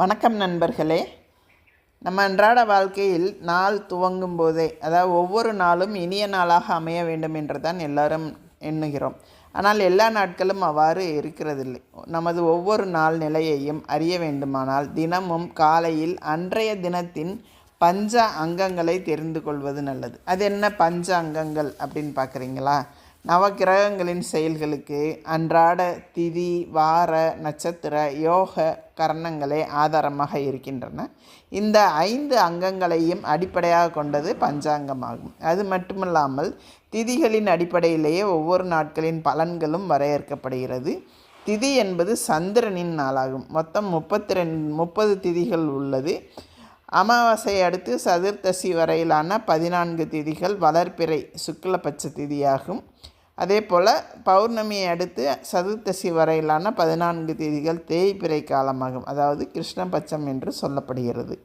வணக்கம் நண்பர்களே. நம்ம அன்றாட வாழ்க்கையில் நாள் துவங்கும் போதே அதாவது ஒவ்வொரு நாளும் இனிய நாளாக அமைய வேண்டும் என்று தான் எல்லாரும் எண்ணுகிறோம். ஆனால் எல்லா நாட்களும் அவ்வாறு இருக்கிறதில்லை. நமது ஒவ்வொரு நாள் நிலையையும் அறிய வேண்டுமானால் தினமும் காலையில் அன்றைய தினத்தின் பஞ்ச அங்கங்களை தெரிந்து கொள்வது நல்லது. அது என்ன பஞ்ச அங்கங்கள் அப்படின்னு பார்க்குறீங்களா? நவக்கிரகங்களின் செயல்களுக்கு அன்றாட திதி வார நட்சத்திர யோக கரணங்களே ஆதாரமாக இருக்கின்றன. இந்த ஐந்து அங்கங்களையும் அடிப்படையாக கொண்டது பஞ்சாங்கமாகும். அது மட்டுமல்லாமல் திதிகளின் அடிப்படையிலேயே ஒவ்வொரு நாட்களின் பலன்களும் வரையறுக்கப்படுகிறது. திதி என்பது சந்திரனின் நாளாகும். மொத்தம் முப்பத்தி ரெண்டு முப்பது திதிகள் உள்ளது. அமாவாசை அடுத்து சதுர்த்தசி வரையிலான பதினான்கு திதிகள் வளர்பிறை சுக்லபட்ச திதியாகும். அதே போல் பௌர்ணமியை அடுத்து சதுர்த்தசி வரையிலான பதினான்கு திதிகள் தேய்பிறை காலமாகும். அதாவது கிருஷ்ணபட்சம் என்று சொல்லப்படுகிறது.